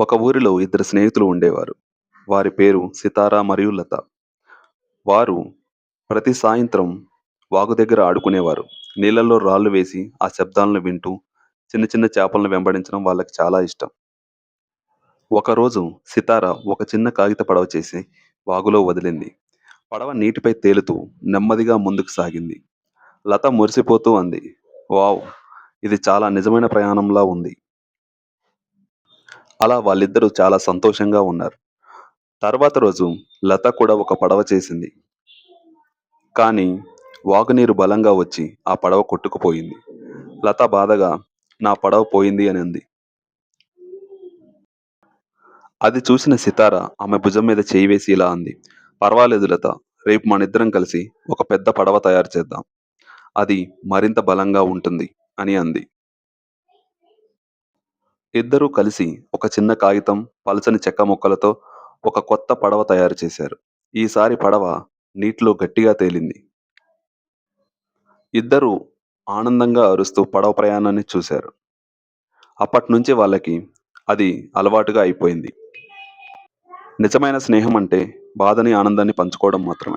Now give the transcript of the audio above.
ఒక ఊరిలో ఇద్దరు స్నేహితులు ఉండేవారు. వారి పేరు సితారా మరియు లత. వారు ప్రతి సాయంత్రం వాగు దగ్గర ఆడుకునేవారు. నీళ్ళల్లో రాళ్ళు వేసి ఆ శబ్దాలను వింటూ చిన్న చిన్న చేపలను వెంబడించడం వాళ్ళకి చాలా ఇష్టం. ఒకరోజు సితార ఒక చిన్న కాగిత పడవ చేసి వాగులో వదిలింది. పడవ నీటిపై తేలుతూ నెమ్మదిగా ముందుకు సాగింది. లత మురిసిపోతూ అంది వావ్ ఇది చాలా నిజమైన ప్రయాణంలా ఉంది. అలా వాళ్ళిద్దరూ చాలా సంతోషంగా ఉన్నారు. తర్వాత రోజు లత కూడా ఒక పడవ చేసింది. కానీ వాగునీరు బలంగా వచ్చి ఆ పడవ కొట్టుకుపోయింది. లత బాధగా నా పడవ పోయింది అని అంది. అది చూసిన సితార ఆమె భుజం మీద చేయి వేసి ఇలా అంది పర్వాలేదు లత రేపు మనిద్దరం కలిసి ఒక పెద్ద పడవ తయారు చేద్దాం. అది మరింత బలంగా ఉంటుంది అని అంది. ఇద్దరూ కలిసి ఒక చిన్న కాగితం పలుచని చెక్క ముక్కలతో ఒక కొత్త పడవ తయారు చేశారు. ఈసారి పడవ నీటిలో గట్టిగా తేలింది. ఇద్దరూ ఆనందంగా అరుస్తూ పడవ ప్రయాణాన్ని చూశారు. అప్పటినుంచి వాళ్ళకి అది అలవాటుగా అయిపోయింది. నిజమైన స్నేహం అంటే బాధని ఆనందాన్ని పంచుకోవడం మాత్రమే.